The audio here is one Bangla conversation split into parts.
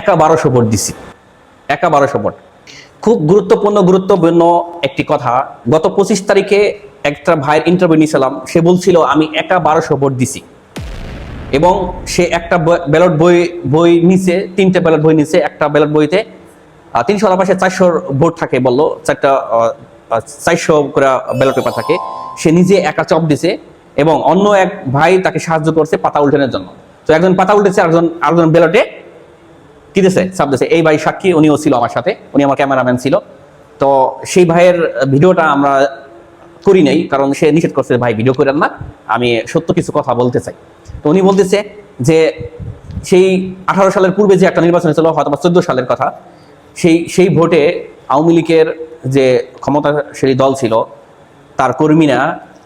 একা বারোশো ভোট দিছি। একা বারোশো ভোট। খুব গুরুত্বপূর্ণ গুরুত্বপূর্ণ একটি কথা। গত পঁচিশ তারিখে একটা ভাইয়ের ইন্টারভিউ নিয়েছিলাম সে বলছিল, আমি একা বারোশো ভোট দিছি। এবং সে একটা ব্যালট বই বই নিচে তিনটে ব্যালট বই নিচে একটা ব্যালট বইতে তিনশো পাশে চারশোর ভোট থাকে বলল। চারটা চারশো করে ব্যালট পেপার থাকে। সে নিজে একা চপ দিছে এবং অন্য এক ভাই তাকে সাহায্য করছে পাতা উল্টানোর জন্য। তো একজন পাতা উল্টেছে একজন আরেকজন ব্যালটে কি দিছে? চাপ দিছে। এই ভাই সাক্ষী, উনিও ছিল আমার সাথে। উনি আমার ক্যামেরাম্যান ছিল। তো সেই ভাইয়ের ভিডিওটা আমরা করি নাই, কারণ সে নিষেধ করছে ভাই, ভিডিও করেন না। আমি সত্য কিছু কথা বলতে চাই। তো উনি বলতেছে যে, সেই আঠারো সালের পূর্বে যে একটা নির্বাচন ছিল হয়তো বা চোদ্দ সালের কথা, সেই সেই ভোটে আওয়ামী লীগের যে ক্ষমতাশালী দল ছিল, তার কর্মীরা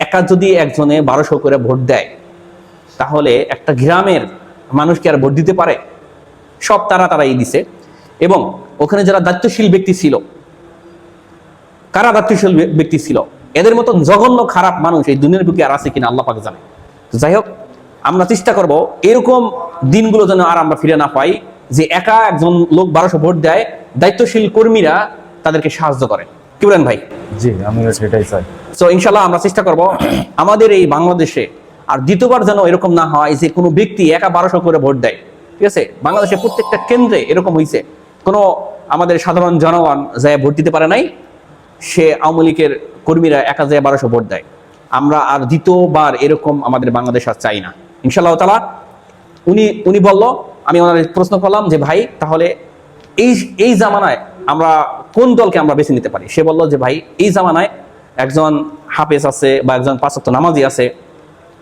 একা যদি একজনে বারোশো করে ভোট দেয়, তাহলে একটা গ্রামের মানুষকে আর ভোট দিতে পারে? সব তারা তারাই দিছে। এবং ওখানে যারা দায়িত্বশীল ব্যক্তি ছিল কারা দায়িত্বশীল ব্যক্তি ছিল? এদের মতন জঘন্য খারাপ মানুষ এই দুনিয়ার বুকে আর আছে কিনা আল্লাহ পাকে জানে। যাই হোক আমরা চেষ্টা করব এরকম দিনগুলো যেন আর আমরা ফিরে না পাই যে একা একজন লোক বারোশো ভোট দেয় দায়িত্বশীল কর্মীরা তাদেরকে সাহায্য করে। কি বলেন ভাই? জি আমি সেটাই চাই। তো ইনশাল্লাহ আমরা চেষ্টা করব আমাদের এই বাংলাদেশে আর দ্বিতীয়বার যেন এরকম না হয় যে কোনো ব্যক্তি একা বারোশো করে ভোট দেয়। ঠিক আছে? বাংলাদেশের প্রত্যেকটা কেন্দ্রে এরকম হয়েছে কোনো আমাদের সাধারণ জনগণ যায় ভোট দিতে পারে নাই, সে আওয়ামী লীগের কর্মীরা একা যায় বারোশো ভোট দেয়। আমরা আর দ্বিতীয়বার এরকম আমাদের বাংলাদেশ আর চাই না। ইনশাল্লাহ তালা উনি উনি বলল, আমি ওনার প্রশ্ন করলাম যে, ভাই, তাহলে এই এই জামানায় আমরা কোন দলকে আমরা বেছে নিতে পারি? সে বলল যে, ভাই, এই জামানায় একজন হাফেজ আছে বা একজন পাঁচক্ত নামাজি আছে।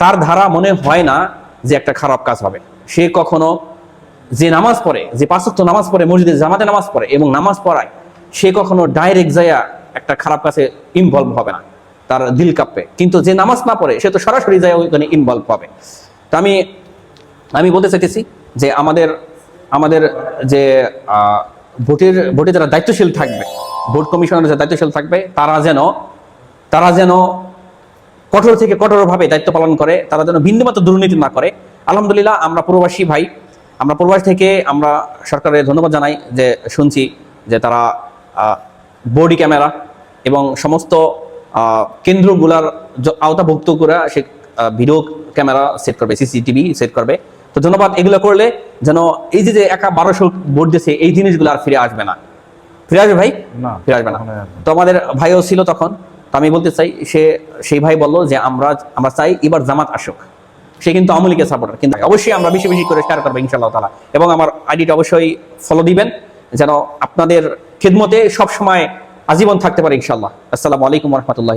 তার ধারা মনে হয় না যে একটা খারাপ কাজ হবে। সে কখনো যে নামাজ পড়ে, যে পাঁচক্ত নামাজ পড়ে, মসজিদে, জামাতে নামাজ পড়ে এবং নামাজ পড়ায়, সে কখনো ডাইরেক্ট যাইয়া একটা খারাপ কাছে ইনভলভ হবে না, তার দিল কাঁপবে। কিন্তু যে নামাজ না পড়ে, সে তো সরাসরি যায় ওইখানে ইনভলভ হবে। তো আমি আমি বলতে চাইতেছি যে আমাদের আমাদের যে ভোটের, ভোটে যারা দায়িত্বশীল থাকবে, ভোট কমিশনের যারা দায়িত্বশীল থাকবে, তারা যেন তারা যেন কঠোর থেকে কঠোরভাবে দায়িত্ব পালন করে, তারা যেন বিন্দুমাত্র দুর্নীতি না করে। আলহামদুলিল্লাহ, আমরা প্রবাসী ভাই আমরা প্রবাস থেকে আমরা সরকারের ধন্যবাদ জানাই যে শুনছি যে তারা বডি ক্যামেরা এবং সমস্ত আহ, কেন্দ্রগুলার আওতাভুক্ত করে সে ভিডিও ক্যামেরা সেট করবে সিসিটিভি সেট করবে। তো ধন্যবাদ এগুলো করলে যেন এই যে যে একা বারোশো ভোট দিয়েছে এই জিনিসগুলো আর ফিরে আসবে না। ফিরে আসবে ভাই? না ফিরে আসবে না। তো আমাদের ভাইও ছিল তখন তো আমি বলতে চাই সে সেই ভাই বলল যে আমরা আমরা চাই এবার জামাত আসুক। সে কিন্তু লীগের সাপোর্টার কিন্তু অবশ্যই আমরা বেশি বেশি করে শেয়ার করব ইনশাল্লাহ তালা এবং আমার আইডিটা অবশ্যই ফলো দিবেন, যেন আপনাদের খেদমতে সবসময় আজীবন থাকতে পারে ইনশাল্লাহ আসসালামু আলাইকুম রহমতুল্লাহ